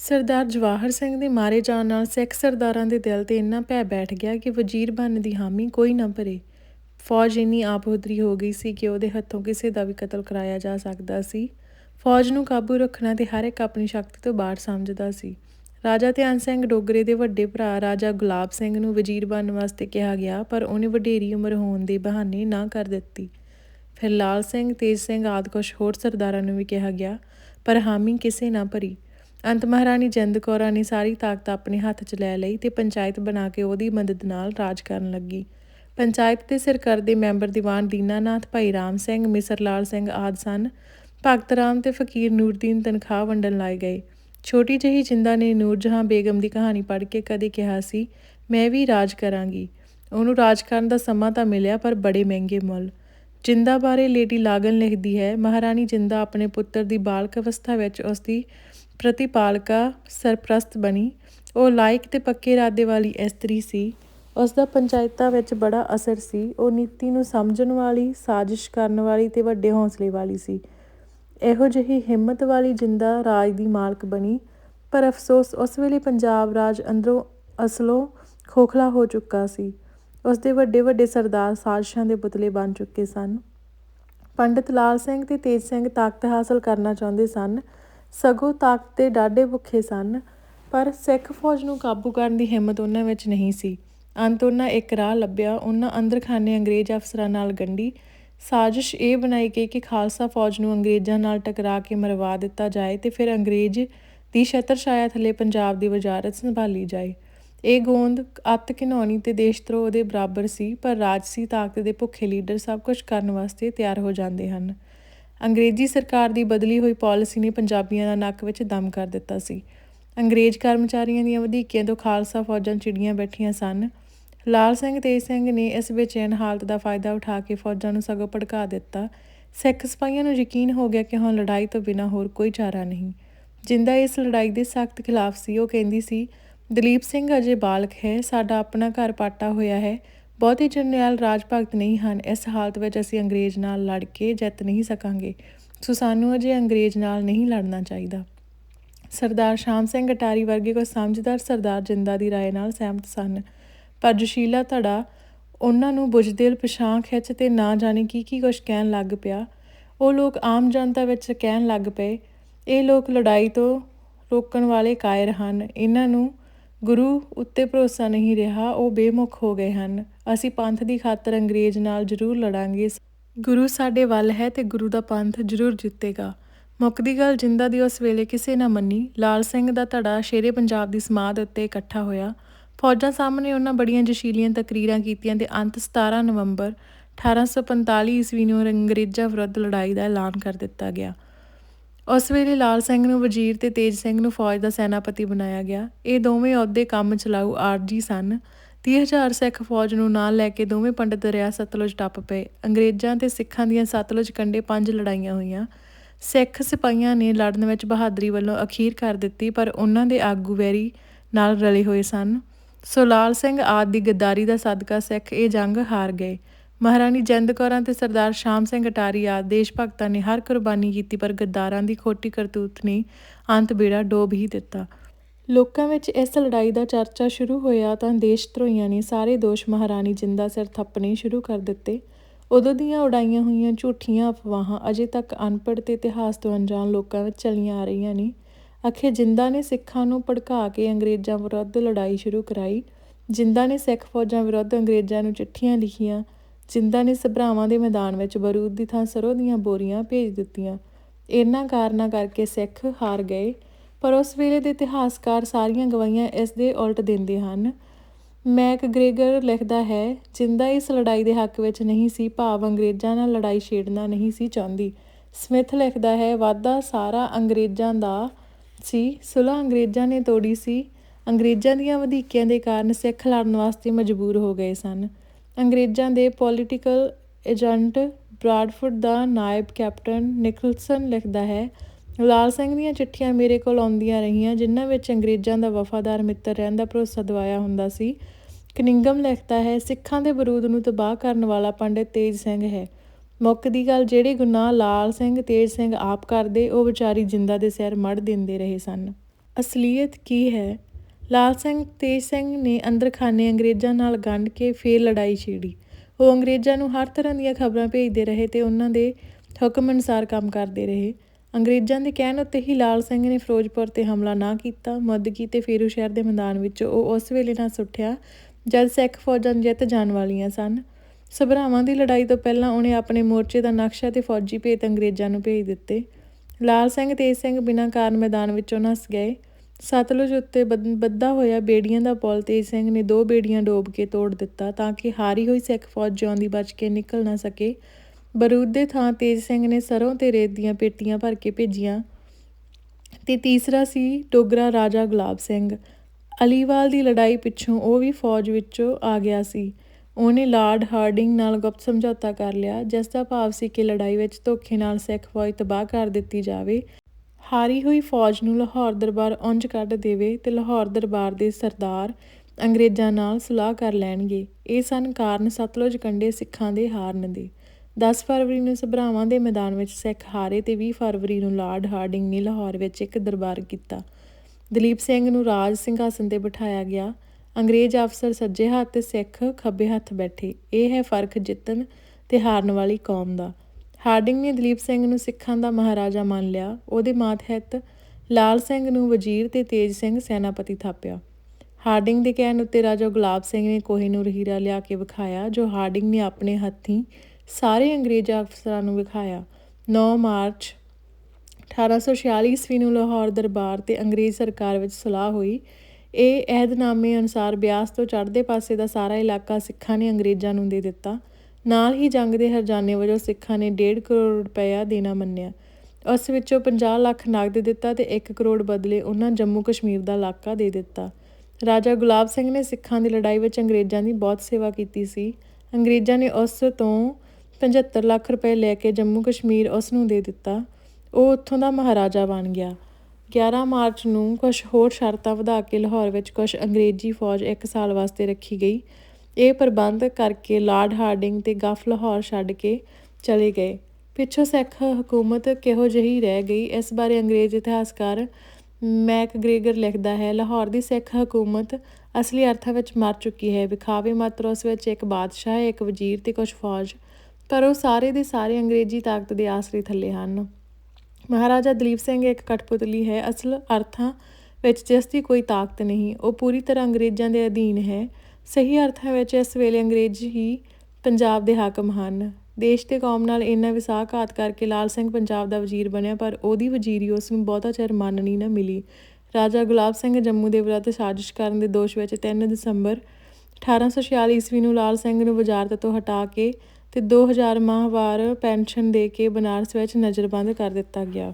ਸਰਦਾਰ ਜਵਾਹਰ ਸਿੰਘ ਦੇ ਮਾਰੇ ਜਾਣ ਨਾਲ ਸਿੱਖ ਸਰਦਾਰਾਂ ਦੇ ਦਿਲ ਤੇ ਇੰਨਾ ਭੈ ਬੈਠ ਗਿਆ ਕਿ ਵਜ਼ੀਰ ਬਣਨ ਦੀ ਹਾਮੀ ਕੋਈ ਨਾ ਭਰੇ। ਫੌਜ ਇੰਨੀ ਆਪਹੁਦਰੀ ਹੋ ਗਈ ਸੀ ਕਿ ਉਹਦੇ ਹੱਥੋਂ ਕਿਸੇ ਦਾ ਵੀ ਕਤਲ ਕਰਾਇਆ ਜਾ ਸਕਦਾ ਸੀ। ਫੌਜ ਨੂੰ ਕਾਬੂ ਰੱਖਣਾ ਤੇ ਹਰ ਇੱਕ ਆਪਣੀ ਸ਼ਕਤੀ ਤੋਂ ਬਾਹਰ ਸਮਝਦਾ ਸੀ। ਰਾਜਾ ਧਿਆਨ ਸਿੰਘ ਡੋਗਰੇ ਦੇ ਵੱਡੇ ਭਰਾ ਰਾਜਾ ਗੁਲਾਬ ਸਿੰਘ ਨੂੰ ਵਜ਼ੀਰ ਬਣਨ ਵਾਸਤੇ ਕਿਹਾ ਗਿਆ, ਪਰ ਉਹਨੇ ਵਡੇਰੀ ਉਮਰ ਹੋਣ ਦੇ ਬਹਾਨੇ ਨਾ ਕਰ ਦਿੱਤੀ। ਫਿਰ ਲਾਲ ਸਿੰਘ, ਤੇਜ ਸਿੰਘ ਆਦਿ ਕੁਛ ਹੋਰ ਸਰਦਾਰਾਂ ਨੂੰ ਵੀ ਕਿਹਾ ਗਿਆ, ਪਰ ਹਾਮੀ ਕਿਸੇ ਨਾ ਭਰੀ। ਅੰਤ ਮਹਾਰਾਣੀ ਜਿੰਦ ਕੌਰਾਂ ਨੇ ਸਾਰੀ ਤਾਕਤ ਆਪਣੇ ਹੱਥ 'ਚ ਲੈ ਲਈ ਤੇ ਪੰਚਾਇਤ ਬਣਾ ਕੇ ਉਹਦੀ ਮਦਦ ਨਾਲ ਰਾਜ ਕਰਨ ਲੱਗੀ। ਪੰਚਾਇਤ ਦੇ ਸਰਕਾਰ ਦੇ ਮੈਂਬਰ ਦੀਵਾਨ ਦੀਨਾਨਾਥ, ਭਾਈ ਰਾਮ ਸਿੰਘ, ਮਿਸਰ ਲਾਲ ਸਿੰਘ ਆਦਿ ਸਨ। ਭਗਤ ਰਾਮ ਤੇ ਫਕੀਰ ਨੂਰਦੀਨ ਤਨਖਾਹ ਵੰਡਣ ਲਾਏ ਗਏ। ਛੋਟੀ ਜਿਹੀ ਜਿੰਦਾ ਨੇ ਨੂਰਜਹਾਂ ਬੇਗਮ ਦੀ ਕਹਾਣੀ ਪੜ੍ਹ ਕੇ ਕਦੇ ਕਿਹਾ ਸੀ, ਮੈਂ ਵੀ ਰਾਜ ਕਰਾਂਗੀ। ਉਹਨੂੰ ਰਾਜ ਕਰਨ ਦਾ ਸਮਾਂ ਤਾਂ ਮਿਲਿਆ, ਪਰ ਬੜੇ ਮਹਿੰਗੇ ਮੁੱਲ। ਜਿੰਦਾ ਬਾਰੇ ਲੇਡੀ ਲਾਗਨ ਲਿਖਦੀ ਹੈ, ਮਹਾਰਾਣੀ ਜਿੰਦਾ ਆਪਣੇ ਪੁੱਤਰ ਦੀ ਬਾਲਕ ਅਵਸਥਾ ਵਿੱਚ ਉਸ ਦੀ ਪ੍ਰਤੀਪਾਲਕਾ ਸਰਪ੍ਰਸਤ ਬਣੀ। ਉਹ ਲਾਇਕ ਤੇ ਪੱਕੇ ਇਰਾਦੇ ਵਾਲੀ ਇਸਤਰੀ ਸੀ। ਉਸ ਦਾ ਪੰਚਾਇਤਾਂ ਵਿੱਚ ਬੜਾ ਅਸਰ ਸੀ। ਉਹ ਨੀਤੀ ਨੂੰ ਸਮਝਣ ਵਾਲੀ, ਸਾਜ਼ਿਸ਼ ਕਰਨ ਵਾਲੀ ਤੇ ਵੱਡੇ ਹੌਸਲੇ ਵਾਲੀ ਸੀ। ਇਹੋ ਜਿਹੀ ਹਿੰਮਤ ਵਾਲੀ ਜਿੰਦਾ ਰਾਜ ਦੀ ਮਾਲਕ ਬਣੀ। ਪਰ ਅਫਸੋਸ ਉਸ ਵੇਲੇ ਪੰਜਾਬ ਰਾਜ ਅੰਦਰੋਂ ਅਸਲੋਂ ਖੋਖਲਾ ਹੋ ਚੁੱਕਾ ਸੀ। ਉਸ ਦੇ ਵੱਡੇ ਵੱਡੇ ਸਰਦਾਰ ਸਾਜ਼ਿਸ਼ਾਂ ਦੇ ਪੁਤਲੇ ਬਣ ਚੁੱਕੇ ਸਨ। ਪੰਡਿਤ ਲਾਲ ਸਿੰਘ ਤੇ ਤੇਜ ਸਿੰਘ ਤਾਕਤ ਹਾਸਲ ਕਰਨਾ ਚਾਹੁੰਦੇ ਸਨ। ਸਗੋਂ ਤਾਕਤ ਦੇ ਡਾਢੇ ਭੁੱਖੇ ਸਨ, ਪਰ ਸਿੱਖ ਫੌਜ ਨੂੰ ਕਾਬੂ ਕਰਨ ਦੀ ਹਿੰਮਤ ਉਹਨਾਂ ਵਿੱਚ ਨਹੀਂ ਸੀ। ਅੰਤ ਉਹਨਾਂ ਇੱਕ ਰਾਹ ਲੱਭਿਆ, ਉਹਨਾਂ ਅੰਦਰਖਾਨੇ ਅੰਗਰੇਜ਼ ਅਫਸਰਾਂ ਨਾਲ ਗੰਢੀ। ਸਾਜ਼ਿਸ਼ ਇਹ ਬਣਾਈ ਗਈ ਕਿ ਖਾਲਸਾ ਫੌਜ ਨੂੰ ਅੰਗਰੇਜ਼ਾਂ ਨਾਲ ਟਕਰਾ ਕੇ ਮਰਵਾ ਦਿੱਤਾ ਜਾਏ ਤੇ ਫਿਰ ਅੰਗਰੇਜ਼ ਦੀ ਛਤਰ ਛਾਇਆ ਥੱਲੇ ਪੰਜਾਬ ਦੀ ਵਜ਼ਾਰਤ ਸੰਭਾਲੀ ਜਾਏ। ਇਹ ਗੋਂਦ ਅੱਤ ਘਿਨੌਣੀ ਤੇ ਦੇਸ਼ਧਰੋਹ ਦੇ ਬਰਾਬਰ ਸੀ, ਪਰ ਰਾਜਸੀ ਤਾਕਤ ਦੇ ਭੁੱਖੇ ਲੀਡਰ ਸਭ ਕੁਝ ਕਰਨ ਵਾਸਤੇ ਤਿਆਰ ਹੋ ਜਾਂਦੇ ਹਨ। ਅੰਗਰੇਜ਼ੀ ਸਰਕਾਰ ਦੀ ਬਦਲੀ ਹੋਈ ਪਾਲਿਸੀ ਨੇ ਪੰਜਾਬੀਆਂ ਦਾ ਨੱਕ ਵਿੱਚ ਦਮ ਕਰ ਦਿੱਤਾ ਸੀ। ਅੰਗਰੇਜ਼ ਕਰਮਚਾਰੀਆਂ ਦੀਆਂ ਵਧੀਕੀਆਂ ਤੋਂ ਖਾਲਸਾ ਫੌਜਾਂ ਚਿੜੀਆਂ ਬੈਠੀਆਂ ਸਨ। ਲਾਲ ਸਿੰਘ, ਤੇਜ ਸਿੰਘ ਨੇ ਇਸ ਬੇਚੈਨ ਹਾਲਤ ਦਾ ਫਾਇਦਾ ਉਠਾ ਕੇ ਫੌਜਾਂ ਨੂੰ ਸਗੋਂ ਭੜਕਾ ਦਿੱਤਾ। ਸਿੱਖ ਸਿਪਾਹੀਆਂ ਨੂੰ ਯਕੀਨ ਹੋ ਗਿਆ ਕਿ ਹੁਣ ਲੜਾਈ ਤੋਂ ਬਿਨਾਂ ਹੋਰ ਕੋਈ ਚਾਰਾ ਨਹੀਂ। ਜਿੰਦਾ ਇਸ ਲੜਾਈ ਦੇ ਸਖਤ ਖਿਲਾਫ ਸੀ, ਉਹ ਕਹਿੰਦੀ ਸੀ, ਦਲੀਪ ਸਿੰਘ ਅਜੇ ਬਾਲਕ ਹੈ, ਸਾਡਾ ਆਪਣਾ ਘਰ ਪਾਟਾ ਹੋਇਆ ਹੈ। ਬਹੁਤੇ ਜਰਨੈਲ ਰਾਜ ਭਗਤ ਨਹੀਂ ਹਨ ਇਸ ਹਾਲਤ ਵਿੱਚ ਅਸੀਂ ਅੰਗਰੇਜ਼ ਨਾਲ ਲੜ ਕੇ ਜਿੱਤ ਨਹੀਂ ਸਕਾਂਗੇ ਸੋ ਸਾਨੂੰ ਅਜੇ ਅੰਗਰੇਜ਼ ਨਾਲ ਨਹੀਂ ਲੜਨਾ ਚਾਹੀਦਾ ਸਰਦਾਰ ਸ਼ਾਮ ਸਿੰਘ ਅਟਾਰੀ ਵਰਗੇ ਕੋ ਸਮਝਦਾਰ ਸਰਦਾਰ ਜਿੰਦਾ ਦੀ رائے ਨਾਲ ਸਹਿਮਤ ਸਨ ਪਰ ਜਸ਼ੀਲਾ ਧੜਾ ਉਹਨਾਂ ਨੂੰ ਬੁਝਦਿਲ ਪਛਾਂ ਖਿੱਚ ਤੇ ਨਾ ਜਾਣੇ ਕੀ ਕੀ ਕੁਝ ਕਹਿਣ ਲੱਗ ਪਿਆ ਉਹ ਲੋਕ ਆਮ ਜਨਤਾ ਵਿੱਚ ਕਹਿਣ ਲੱਗ ਪਏ ਇਹ ਲੋਕ ਲੜਾਈ ਤੋਂ ਰੋਕਣ ਵਾਲੇ ਕਾਇਰ ਹਨ ਇਹਨਾਂ ਨੂੰ ਗੁਰੂ ਉੱਤੇ ਭਰੋਸਾ ਨਹੀਂ ਰਿਹਾ, ਉਹ ਬੇਮੁਖ ਹੋ ਗਏ ਹਨ। ਅਸੀਂ ਪੰਥ ਦੀ ਖਾਤਰ ਅੰਗਰੇਜ਼ ਨਾਲ ਜ਼ਰੂਰ ਲੜਾਂਗੇ। ਗੁਰੂ ਸਾਡੇ ਵੱਲ ਹੈ ਤੇ ਗੁਰੂ ਦਾ ਪੰਥ ਜ਼ਰੂਰ ਜਿੱਤੇਗਾ। ਮੁੱਕਦੀ ਗੱਲ ਜਿੰਦਾ ਦੀ ਉਸ ਵੇਲੇ ਕਿਸੇ ਨਾ ਮੰਨੀ। ਲਾਲ ਸਿੰਘ ਦਾ ਧੜਾ ਸ਼ੇਰੇ ਪੰਜਾਬ ਦੀ ਸਮਾਧ ਉੱਤੇ ਇਕੱਠਾ ਹੋਇਆ। ਫੌਜਾਂ ਸਾਹਮਣੇ ਉਹਨਾਂ ਬੜੀਆਂ ਜਸ਼ੀਲੀਆਂ ਤਕਰੀਰਾਂ ਕੀਤੀਆਂ ਤੇ ਅੰਤ 17 ਨਵੰਬਰ 1845 ਈਸਵੀ ਨੂੰ ਅੰਗਰੇਜ਼ਾਂ ਵਿਰੁੱਧ ਲੜਾਈ ਦਾ ਐਲਾਨ ਕਰ ਦਿੱਤਾ ਗਿਆ। ਉਸ ਵੇਲੇ ਲਾਲ ਸਿੰਘ ਨੂੰ ਵਜ਼ੀਰ ਤੇ ਤੇਜ ਸਿੰਘ ਨੂੰ ਫੌਜ ਦਾ ਸੈਨਾਪਤੀ ਬਣਾਇਆ ਗਿਆ। ਇਹ ਦੋਵੇਂ ਅਹੁਦੇ ਕੰਮ ਚਲਾਊ ਆਰਜੀ ਸਨ। 30000 ਸਿੱਖ ਫੌਜ ਨੂੰ ਨਾਲ ਲੈ ਕੇ ਦੋਵੇਂ ਪੰਡਤ ਦਰਿਆ ਸਤਲੁਜ ਟੱਪ ਪਏ। ਅੰਗਰੇਜ਼ਾਂ ਤੇ ਸਿੱਖਾਂ ਦੀਆਂ ਸਤਲੁਜ ਕੰਢੇ ਪੰਜ ਲੜਾਈਆਂ ਹੋਈਆਂ। ਸਿੱਖ ਸਿਪਾਹੀਆਂ ਨੇ ਲੜਨ ਵਿੱਚ ਬਹਾਦਰੀ ਵੱਲੋਂ ਅਖੀਰ ਕਰ ਦਿੱਤੀ, ਪਰ ਉਹਨਾਂ ਦੇ ਆਗੂ ਵੈਰੀ ਨਾਲ ਰਲੇ ਹੋਏ ਸਨ। ਸੋ ਲਾਲ ਸਿੰਘ ਆਦ ਦੀ ਗੱਦਾਰੀ ਦਾ ਸਦਕਾ ਸਿੱਖ ਇਹ ਜੰਗ ਹਾਰ ਗਏ। ਮਹਾਰਾਣੀ ਜੈਂਦ ਕੌਰਾਂ ਤੇ ਸਰਦਾਰ ਸ਼ਾਮ ਸਿੰਘ ਅਟਾਰੀ ਆਦ ਦੇਸ਼ ਭਗਤਾਂ ਨੇ ਹਰ ਕੁਰਬਾਨੀ ਕੀਤੀ ਪਰ ਗੱਦਾਰਾਂ ਦੀ ਖੋਟੀ ਕਰਤੂਤ ਨੇ ਅੰਤ ਬੇੜਾ ਡੋਬ ਹੀ ਦਿੱਤਾ। ਲੋਕਾਂ ਵਿੱਚ ਇਸ ਲੜਾਈ ਦਾ ਚਰਚਾ ਸ਼ੁਰੂ ਹੋਇਆ ਤਾਂ ਦੇਸ਼ ਧਰੋਈਆਂ ਨੇ ਸਾਰੇ ਦੋਸ਼ ਮਹਾਰਾਣੀ ਜਿੰਦਾ ਸਿਰ ਥੱਪਣੇ ਸ਼ੁਰੂ ਕਰ ਦਿੱਤੇ। ਉਦੋਂ ਦੀਆਂ ਉਡਾਈਆਂ ਹੋਈਆਂ ਝੂਠੀਆਂ ਅਫਵਾਹਾਂ ਅਜੇ ਤੱਕ ਅਨਪੜ੍ਹ ਤੇ ਇਤਿਹਾਸ ਤੋਂ ਅਣਜਾਣ ਲੋਕਾਂ ਵਿੱਚ ਚਲੀਆਂ ਆ ਰਹੀਆਂ ਨੇ। ਅਖੇ ਜਿੰਦਾ ਨੇ ਸਿੱਖਾਂ ਨੂੰ ਭੜਕਾ ਕੇ ਅੰਗਰੇਜ਼ਾਂ ਵਿਰੁੱਧ ਲੜਾਈ ਸ਼ੁਰੂ ਕਰਾਈ। ਜਿੰਦਾ ਨੇ ਸਿੱਖ ਫੌਜਾਂ ਵਿਰੁੱਧ ਅੰਗਰੇਜ਼ਾਂ ਨੂੰ ਚਿੱਠੀਆਂ ਲਿਖੀਆਂ। ਜਿੰਦਾ ਨੇ ਸਭਰਾਵਾਂ ਦੇ ਮੈਦਾਨ ਵਿੱਚ ਬਰੂਦ ਦੀ ਥਾਂ ਸਰੋਂ ਦੀਆਂ ਬੋਰੀਆਂ ਭੇਜ ਦਿੱਤੀਆਂ। ਇਹਨਾਂ ਕਾਰਨਾਂ ਕਰਕੇ ਸਿੱਖ ਹਾਰ ਗਏ, ਪਰ ਉਸ ਵੇਲੇ ਦੇ ਇਤਿਹਾਸਕਾਰ ਸਾਰੀਆਂ ਗਵਾਹੀਆਂ ਇਸ ਦੇ ਉਲਟ ਦਿੰਦੇ ਹਨ। ਮੈਕ ਗ੍ਰੇਗਰ ਲਿਖਦਾ ਹੈ, ਜਿੰਦਾ ਇਸ ਲੜਾਈ ਦੇ ਹੱਕ ਵਿੱਚ ਨਹੀਂ ਸੀ, ਭਾਵ ਅੰਗਰੇਜ਼ਾਂ ਨਾਲ ਲੜਾਈ ਛੇੜਨਾ ਨਹੀਂ ਸੀ ਚਾਹੁੰਦੀ। ਸਮਿਥ ਲਿਖਦਾ ਹੈ ਵਾਦਾ ਸਾਰਾ ਅੰਗਰੇਜ਼ਾਂ ਦਾ ਸੀ ਸੁਲਾ ਅੰਗਰੇਜ਼ਾਂ ਨੇ ਤੋੜੀ ਸੀ। ਅੰਗਰੇਜ਼ਾਂ ਦੀਆਂ ਵਧੀਕੀਆਂ ਦੇ ਕਾਰਨ ਸਿੱਖ ਲੜਨ ਵਾਸਤੇ ਮਜਬੂਰ ਹੋ ਗਏ ਸਨ। ਅੰਗਰੇਜ਼ਾਂ ਦੇ ਪੋਲੀਟੀਕਲ ਏਜੰਟ ਬ੍ਰਾਡਫੋਰਡ ਦਾ ਨਾਇਬ ਕੈਪਟਨ ਨਿਕਲਸਨ ਲਿਖਦਾ ਹੈ, ਲਾਲ ਸਿੰਘ ਦੀਆਂ ਚਿੱਠੀਆਂ ਮੇਰੇ ਕੋਲ ਆਉਂਦੀਆਂ ਰਹੀਆਂ, ਜਿਨ੍ਹਾਂ ਵਿੱਚ ਅੰਗਰੇਜ਼ਾਂ ਦਾ ਵਫਾਦਾਰ ਮਿੱਤਰ ਰਹਿਣ ਦਾ ਭਰੋਸਾ ਦਵਾਇਆ ਹੁੰਦਾ ਸੀ। ਕਨਿੰਗਮ ਲਿਖਦਾ ਹੈ, ਸਿੱਖਾਂ ਦੇ ਬਰੂਦ ਨੂੰ ਤਬਾਹ ਕਰਨ ਵਾਲਾ ਪੰਡਿਤ ਤੇਜ ਸਿੰਘ ਹੈ। ਮੁੱਕ ਦੀ ਗੱਲ, ਜਿਹੜੇ ਗੁਨਾਹ ਲਾਲ ਸਿੰਘ ਤੇਜ ਸਿੰਘ ਆਪ ਕਰਦੇ, ਉਹ ਵਿਚਾਰੀ ਜਿੰਦਾ ਦੇ ਸਿਰ ਮੜ ਦਿੰਦੇ ਰਹੇ ਸਨ। ਅਸਲੀਅਤ ਕੀ ਹੈ? ਲਾਲ ਸਿੰਘ ਤੇਜ ਸਿੰਘ ਨੇ ਅੰਦਰਖਾਨੇ ਅੰਗਰੇਜ਼ਾਂ ਨਾਲ ਗੰਢ ਕੇ ਫੇਰ ਲੜਾਈ ਛੇੜੀ। ਉਹ ਅੰਗਰੇਜ਼ਾਂ ਨੂੰ ਹਰ ਤਰ੍ਹਾਂ ਦੀਆਂ ਖਬਰਾਂ ਭੇਜਦੇ ਰਹੇ ਤੇ ਉਹਨਾਂ ਦੇ ਹੁਕਮ ਅਨੁਸਾਰ ਕੰਮ ਕਰਦੇ ਰਹੇ। ਅੰਗਰੇਜ਼ਾਂ ਦੇ ਕਹਿਣ ਉੱਤੇ ਹੀ ਲਾਲ ਸਿੰਘ ਨੇ ਫਿਰੋਜ਼ਪੁਰ ਤੇ ਹਮਲਾ ਨਾ ਕੀਤਾ। ਮੁੱਦਕੀ ਤੇ ਫੇਰੂ ਸ਼ਹਿਰ ਦੇ ਮੈਦਾਨ ਵਿੱਚ ਉਹ ਉਸ ਵੇਲੇ ਨਾ ਸੁੱਟਿਆ, ਜਦ ਸਿੱਖ ਫੌਜਾਂ ਜਿੱਤ ਜਾਣ ਵਾਲੀਆਂ ਸਨ। ਸਭਰਾਵਾਂ ਦੀ ਲੜਾਈ ਤੋਂ ਪਹਿਲਾਂ ਉਹਨੇ ਆਪਣੇ ਮੋਰਚੇ ਦਾ ਨਕਸ਼ਾ ਤੇ ਫੌਜੀ ਭੇਤ ਅੰਗਰੇਜ਼ਾਂ ਨੂੰ ਭੇਜ ਦਿੱਤੇ। ਲਾਲ ਸਿੰਘ ਤੇਜ ਸਿੰਘ ਬਿਨਾਂ ਕਾਰਨ ਮੈਦਾਨ ਵਿੱਚੋਂ ਨਸ ਗਏ। ਸਤਲੁਜ ਉੱਤੇ ਬੱਧਾ ਹੋਇਆ ਬੇੜੀਆਂ ਦਾ ਪੁਲ ਤੇਜ ਸਿੰਘ ਨੇ ਦੋ ਬੇੜੀਆਂ ਡੋਬ ਕੇ ਤੋੜ ਦਿੱਤਾ ਤਾਂ ਕਿ ਹਾਰੀ ਹੋਈ ਸਿੱਖ ਫੌਜ ਜਿਉਂਦੀ ਬਚ ਕੇ ਨਿਕਲ ਨਾ ਸਕੇ। ਬਰੂਦ ਦੇ ਥਾਂ ਤੇਜ ਸਿੰਘ ਨੇ ਸਰੋਂ ਤੇ ਰੇਤ ਦੀਆਂ ਪੇਟੀਆਂ ਭਰ ਕੇ ਭੇਜੀਆਂ। ਤੇ ਤੀਸਰਾ ਸੀ ਡੋਗਰਾ ਰਾਜਾ ਗੁਲਾਬ ਸਿੰਘ। ਅਲੀਵਾਲ ਦੀ ਲੜਾਈ ਪਿੱਛੋਂ ਉਹ ਵੀ ਫੌਜ ਵਿੱਚੋਂ ਆ ਗਿਆ ਸੀ। ਉਹਨੇ ਲਾਰਡ ਹਾਰਡਿੰਗ ਨਾਲ ਗੁਪਤ ਸਮਝੌਤਾ ਕਰ ਲਿਆ, ਜਿਸ ਦਾ ਭਾਵ ਸੀ ਕਿ ਲੜਾਈ ਵਿੱਚ ਧੋਖੇ ਨਾਲ ਸਿੱਖ ਫੌਜ ਤਬਾਹ ਕਰ ਦਿੱਤੀ ਜਾਵੇ। ਹਾਰੀ ਹੋਈ ਫੌਜ ਨੂੰ ਲਾਹੌਰ ਦਰਬਾਰ ਉਂਝ ਕੱਢ ਦੇਵੇ ਤੇ ਲਾਹੌਰ ਦਰਬਾਰ ਦੇ ਸਰਦਾਰ ਅੰਗਰੇਜ਼ਾਂ ਨਾਲ ਸੁਲਾਹ ਕਰ ਲੈਣਗੇ। ਇਹ ਸਨ ਕਾਰਨ ਸਤਲੁਜ ਕੰਡੇ ਸਿੱਖਾਂ ਦੇ ਹਾਰਨ ਦੇ 10 ਫਰਵਰੀ ਨੂੰ ਸਭਰਾਵਾਂ ਦੇ ਮੈਦਾਨ ਵਿੱਚ ਸਿੱਖ ਹਾਰੇ ਤੇ 20 ਫਰਵਰੀ ਨੂੰ ਲਾਰਡ ਹਾਰਡਿੰਗ ਨੇ ਲਾਹੌਰ ਵਿੱਚ ਇੱਕ ਦਰਬਾਰ ਕੀਤਾ। ਦਲੀਪ ਸਿੰਘ ਨੂੰ ਰਾਜ ਸਿੰਘਾਸਨ ਤੇ ਬਿਠਾਇਆ ਗਿਆ। ਅੰਗਰੇਜ਼ ਅਫਸਰ ਸੱਜੇ ਹੱਥ ਤੇ ਸਿੱਖ ਖੱਬੇ ਹੱਥ ਬੈਠੇ। ਇਹ ਹੈ ਫ਼ਰਕ ਜਿੱਤਣ ਤੇ ਹਾਰਨ ਵਾਲੀ ਕੌਮ ਦਾ। ਹਾਰਡਿੰਗ ਨੇ ਦਲੀਪ ਸਿੰਘ ਨੂੰ ਸਿੱਖਾਂ ਦਾ ਮਹਾਰਾਜਾ ਮੰਨ ਲਿਆ। ਉਹਦੇ ਮਾਤਹਿਤ ਲਾਲ ਸਿੰਘ ਨੂੰ ਵਜ਼ੀਰ ਤੇ ਤੇਜ ਸਿੰਘ ਸੈਨਾਪਤੀ ਥਾਪਿਆ। ਹਾਰਡਿੰਗ ਦੇ ਕਹਿਣ ਉੱਤੇ ਰਾਜਾ ਗੁਲਾਬ ਸਿੰਘ ਨੇ ਕੋਹੀਨੂਰ ਹੀਰਾ ਲਿਆ ਕੇ ਵਿਖਾਇਆ, ਜੋ ਹਾਰਡਿੰਗ ਨੇ ਆਪਣੇ ਹੱਥੀਂ ਸਾਰੇ ਅੰਗਰੇਜ਼ ਅਫਸਰਾਂ ਨੂੰ ਵਿਖਾਇਆ। 9 ਮਾਰਚ 1846 ਈਸਵੀ ਨੂੰ ਲਾਹੌਰ ਦਰਬਾਰ ਤੇ ਅੰਗਰੇਜ਼ ਸਰਕਾਰ ਵਿੱਚ ਸਲਾਹ ਹੋਈ। ਇਹ ਅਹਿਦਨਾਮੇ ਅਨੁਸਾਰ ਬਿਆਸ ਤੋਂ ਚੜ੍ਹਦੇ ਪਾਸੇ ਦਾ ਸਾਰਾ ਇਲਾਕਾ ਸਿੱਖਾਂ ਨੇ ਅੰਗਰੇਜ਼ਾਂ ਨੂੰ ਦੇ ਦਿੱਤਾ। ਨਾਲ ਹੀ ਜੰਗ ਦੇ ਹਰਜਾਨੇ ਵਜੋਂ ਸਿੱਖਾਂ ਨੇ 1.5 ਕਰੋੜ ਰੁਪਇਆ ਦੇਣਾ ਮੰਨਿਆ। ਉਸ ਵਿੱਚੋਂ 50 ਲੱਖ ਨਗਦ ਦਿੱਤਾ ਤੇ 1 ਕਰੋੜ ਬਦਲੇ ਉਹਨਾਂ ਜੰਮੂ ਕਸ਼ਮੀਰ ਦਾ ਇਲਾਕਾ ਦੇ ਦਿੱਤਾ। ਰਾਜਾ ਗੁਲਾਬ ਸਿੰਘ ਨੇ ਸਿੱਖਾਂ ਦੀ ਲੜਾਈ ਵਿੱਚ ਅੰਗਰੇਜ਼ਾਂ ਦੀ ਬਹੁਤ ਸੇਵਾ ਕੀਤੀ ਸੀ। ਅੰਗਰੇਜ਼ਾਂ ਨੇ ਉਸ ਤੋਂ 75 ਲੱਖ ਰੁਪਏ ਲੈ ਕੇ ਜੰਮੂ ਕਸ਼ਮੀਰ ਉਸ ਨੂੰ ਦੇ ਦਿੱਤਾ। ਉਹ ਉੱਥੋਂ ਦਾ ਮਹਾਰਾਜਾ ਬਣ ਗਿਆ। 11 ਮਾਰਚ ਨੂੰ ਕੁਝ ਹੋਰ ਸ਼ਰਤਾਂ ਵਧਾ ਕੇ ਲਾਹੌਰ ਵਿੱਚ ਕੁਝ ਅੰਗਰੇਜ਼ੀ ਫੌਜ 1 ਸਾਲ ਵਾਸਤੇ ਰੱਖੀ ਗਈ। ਇਹ ਪ੍ਰਬੰਧ ਕਰਕੇ ਲਾਰਡ ਹਾਰਡਿੰਗ ਤੇ ਗਫ ਲਾਹੌਰ ਛੱਡ ਕੇ ਚਲੇ ਗਏ। ਪਿੱਛੋਂ ਸਿੱਖ ਹਕੂਮਤ ਕਿਹੋ ਜਿਹੀ ਰਹਿ ਗਈ, ਇਸ ਬਾਰੇ ਅੰਗਰੇਜ਼ ਇਤਿਹਾਸਕਾਰ ਮੈਕ ਗ੍ਰੇਗਰ ਲਿਖਦਾ ਹੈ, ਲਾਹੌਰ ਦੀ ਸਿੱਖ ਹਕੂਮਤ ਅਸਲੀ ਅਰਥਾਂ ਵਿੱਚ ਮਰ ਚੁੱਕੀ ਹੈ। ਵਿਖਾਵੇ ਮਾਤਰ ਉਸ ਵਿੱਚ ਇੱਕ ਬਾਦਸ਼ਾਹ ਹੈ ਇੱਕ ਵਜ਼ੀਰ ਤੇ ਕੁਝ ਫੌਜ, ਪਰ ਉਹ ਸਾਰੇ ਦੇ ਸਾਰੇ ਅੰਗਰੇਜ਼ੀ ਤਾਕਤ ਦੇ ਆਸਰੇ ਥੱਲੇ ਹਨ। ਮਹਾਰਾਜਾ ਦਲੀਪ ਸਿੰਘ ਇੱਕ ਕਠਪੁਤਲੀ ਹੈ। ਅਸਲ ਅਰਥਾਂ ਵਿੱਚ ਜਿਸ ਦੀ ਕੋਈ ਤਾਕਤ ਨਹੀਂ, ਉਹ ਪੂਰੀ ਤਰ੍ਹਾਂ ਅੰਗਰੇਜ਼ਾਂ ਦੇ ਅਧੀਨ ਹੈ। ਸਹੀ ਅਰਥਾਂ ਵਿੱਚ ਇਸ ਵੇਲੇ ਅੰਗਰੇਜ਼ ਹੀ ਪੰਜਾਬ ਦੇ ਹਾਕਮ ਹਨ। ਦੇਸ਼ ਤੇ ਕੌਮ ਨਾਲ ਇੰਨਾ ਵਿਸਾਖਾਤ ਕਰਕੇ ਲਾਲ ਸਿੰਘ ਪੰਜਾਬ ਦਾ ਵਜ਼ੀਰ ਬਣਿਆ, ਪਰ ਉਹਦੀ ਵਜ਼ੀਰੀ ਉਸ ਨੂੰ ਬਹੁਤਾ ਚਿਰ ਮੰਨਣੀ ਨਾ ਮਿਲੀ। ਰਾਜਾ ਗੁਲਾਬ ਸਿੰਘ ਜੰਮੂ ਦੇ ਵਿਰੁੱਧ ਸਾਜ਼ਿਸ਼ ਕਰਨ ਦੇ ਦੋਸ਼ ਵਿੱਚ 3 ਦਸੰਬਰ 1846 ਈਸਵੀ ਨੂੰ ਲਾਲ ਸਿੰਘ ਨੂੰ ਵਜ਼ਾਰਤ ਤੋਂ ਹਟਾ ਕੇ ਤੇ 2000 ਮਾਹਵਾਰ ਪੈਨਸ਼ਨ ਦੇ ਕੇ ਬਨਾਰਸ ਵਿੱਚ ਨਜ਼ਰਬੰਦ ਕਰ ਦਿੱਤਾ ਗਿਆ।